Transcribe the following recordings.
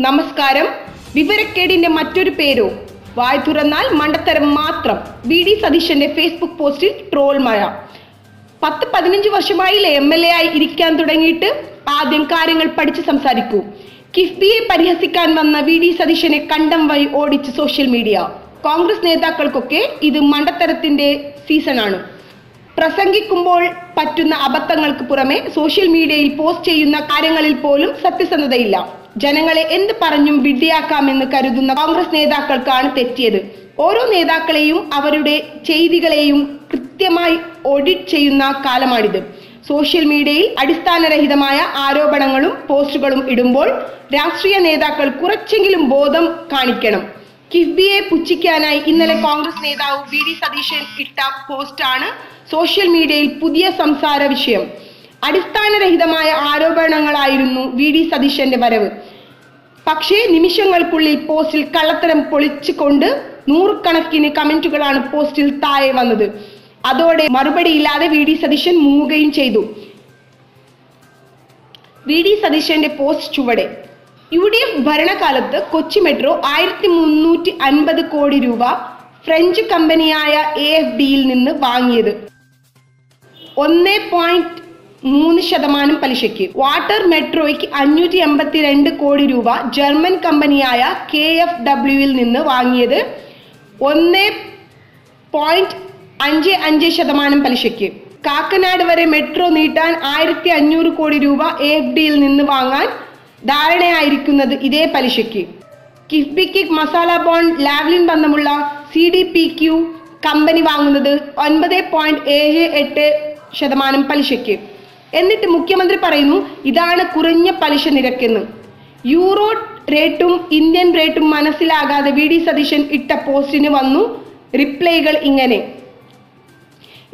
നമസ്കാരം. വിവരക്കേടിന്റെ മറ്റൊരു പേരോ? വായ് തുറന്നാൽ മണ്ടത്തരം മാത്രം. വി ഡി സതീശന്റെ ഫേസ്ബുക്ക് പോസ്റ്റിൽ ട്രോൾ മഴ. പത്ത് പതിനഞ്ച് വർഷമായില്ലേ എം എൽ എ ആയി ഇരിക്കാൻ തുടങ്ങിയിട്ട്? ആദ്യം കാര്യങ്ങൾ പഠിച്ച് സംസാരിക്കൂ. കിഫ്ബിയെ പരിഹസിക്കാൻ വന്ന വി ഡി സതീശനെ കണ്ടം വഴി ഓടിച്ച് സോഷ്യൽ മീഡിയ കോൺഗ്രസ് നേതാക്കൾക്കൊക്കെ ഇത് മണ്ടത്തരത്തിന്റെ സീസണാണ് പ്രസംഗിക്കുമ്പോൾ പറ്റുന്ന അബദ്ധങ്ങൾക്ക് പുറമെ സോഷ്യൽ മീഡിയയിൽ പോസ്റ്റ് ചെയ്യുന്ന കാര്യങ്ങളിൽ പോലും സത്യസന്ധതയില്ല. ജനങ്ങളെ എന്ത് പറഞ്ഞും വിഡ്ഢിയാക്കാമെന്ന് കരുതുന്ന കോൺഗ്രസ് നേതാക്കൾക്കാണ് തെറ്റിയത്. ഓരോ നേതാക്കളെയും അവരുടെ ചെയ്തികളെയും കൃത്യമായി ഓഡിറ്റ് ചെയ്യുന്ന കാലമാണിത്. സോഷ്യൽ മീഡിയയിൽ അടിസ്ഥാനരഹിതമായ ആരോപണങ്ങളും പോസ്റ്റുകളും ഇടുമ്പോൾ രാഷ്ട്രീയ നേതാക്കൾ കുറച്ചെങ്കിലും ബോധം കാണിക്കണം. കിഫ്ബിയെ പുച്ഛിക്കാനായി ഇന്നലെ കോൺഗ്രസ് നേതാവ് വി ഡി സതീശൻ ഇട്ട പോസ്റ്റാണ് സോഷ്യൽ മീഡിയയിൽ പുതിയ സംസാര വിഷയം. അടിസ്ഥാനരഹിതമായ ആരോപണങ്ങളായിരുന്നു വി ഡി സതീശന്റെ വരവ്. പക്ഷേ നിമിഷങ്ങൾക്കുള്ളിൽ പോസ്റ്റിൽ കള്ളത്തരം പൊളിച്ചുകൊണ്ട് നൂറുകണക്കിന് കമന്റുകളാണ് പോസ്റ്റിൽ താഴെ വന്നത്. അതോടെ മറുപടിയില്ലാതെ വി ഡി സതീശൻ മുങ്ങുകയും ചെയ്തു. വി ഡി സതീശന്റെ പോസ്റ്റ് ചുവടെ. യു ഡി എഫ് ഭരണകാലത്ത് കൊച്ചി മെട്രോ ആയിരത്തി മുന്നൂറ്റി അൻപത് കോടി രൂപ ഫ്രഞ്ച് കമ്പനിയായ എ എഫ് ഡിയിൽ നിന്ന് വാങ്ങിയത്. ഒന്ന് പോയിന്റ് മൂന്ന് ശതമാനം പലിശയ്ക്ക്. വാട്ടർ മെട്രോയ്ക്ക് അഞ്ഞൂറ്റി എൺപത്തി രണ്ട് കോടി രൂപ ജർമ്മൻ കമ്പനിയായ കെ എഫ് ഡബ്ല്യുവിൽ നിന്ന് വാങ്ങിയത് ഒന്ന് പോയിന്റ് അഞ്ച് അഞ്ച് ശതമാനം പലിശയ്ക്ക്. കാക്കനാട് വരെ മെട്രോ നീട്ടാൻ ആയിരത്തി അഞ്ഞൂറ് കോടി രൂപ എ എഫ് ഡിയിൽ നിന്ന് വാങ്ങാൻ ധാരണയായിരിക്കുന്നത് ഇതേ പലിശയ്ക്ക്. കിഫ്ബിക്ക് മസാല ബോണ്ട് ലാവ്ലിൻ ബന്ധമുള്ള C D P Q company വാങ്ങുന്നത് ഒൻപത് പോയിന്റ് ഏഴ് എട്ട് ശതമാനം പലിശയ്ക്ക്. എന്നിട്ട് മുഖ്യമന്ത്രി പറയുന്നു ഇതാണ് കുറഞ്ഞ പലിശ നിരക്കെന്ന്. യൂറോ റേറ്റും ഇന്ത്യൻ റേറ്റും മനസ്സിലാകാതെ വി ഡി സതീശൻ ഇട്ട പോസ്റ്റിന് വന്നു റിപ്ലൈകൾ ഇങ്ങനെ.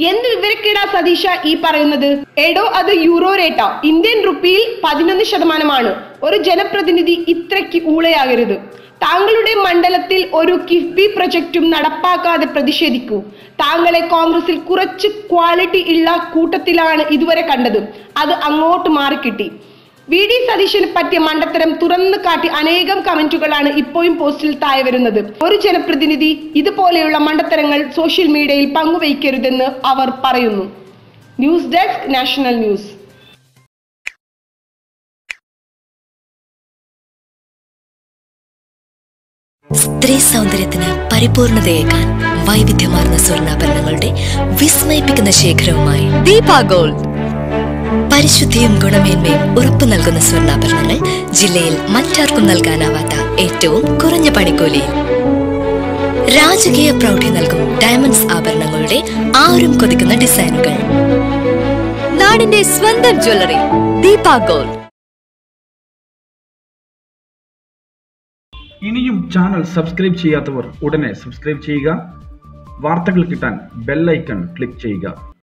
എന്ത് വിവരക്കേടാ സതീഷ ഈ പറയുന്നത്? എടോ അത് യൂറോ റേറ്റാ ഇന്ത്യൻ റുപ്പിയിൽ പതിനൊന്ന് ശതമാനമാണ്. ഒരു ജനപ്രതിനിധി ഇത്രയ്ക്ക് ഊളയാകരുത്. താങ്കളുടെ മണ്ഡലത്തിൽ ഒരു കിഫ്ബി പ്രൊജക്റ്റും നടപ്പാക്കാതെ പ്രതിഷേധിക്കൂ. താങ്കളെ കോൺഗ്രസിൽ കുറച്ച് ക്വാളിറ്റി ഉള്ള കൂട്ടത്തിലാണ് ഇതുവരെ കണ്ടത്. അത് അങ്ങോട്ട് മാറിക്കിട്ടി. വി ഡി സതീശന് പറ്റിയ മണ്ടത്തരം തുറന്നു കാട്ടി അനേകം കമന്റുകളാണ് ഇപ്പോഴും പോസ്റ്റിൽ താഴെ വരുന്നത്. ഒരു ജനപ്രതിനിധി ഇതുപോലെയുള്ള മണ്ടത്തരങ്ങൾ സോഷ്യൽ മീഡിയയിൽ പങ്കുവയ്ക്കരുതെന്ന് അവർ പറയുന്നു. News desk national news. വൈവിധ്യമാർന്ന വിസ്മയിപ്പിക്കുന്ന പരിശുദ്ധിയും ഗുണമേന്മയും ഉറപ്പു നൽകുന്ന സ്വർണാഭരണങ്ങൾ ജില്ലയിൽ മറ്റാർക്കും നൽകാനാവാത്ത ഏറ്റവും കുറഞ്ഞ പണിക്കൂലി രാജകീയ പ്രൗഢി നൽകും ഡയമണ്ട്സ് ആഭരണങ്ങളുടെ ആരും കൊതിക്കുന്ന ഡിസൈനുകൾ. നാടിന്റെ സ്വന്തം ജ്വല്ലറി ദീപാ ഇനിയും ചാനൽ സബ്സ്ക്രൈബ് ചെയ്യാത്തവർ ഉടനെ സബ്സ്ക്രൈബ് ചെയ്യുക. വാർത്തകൾ കിട്ടാൻ ബെല്ലൈക്കൺ ക്ലിക്ക് ചെയ്യുക.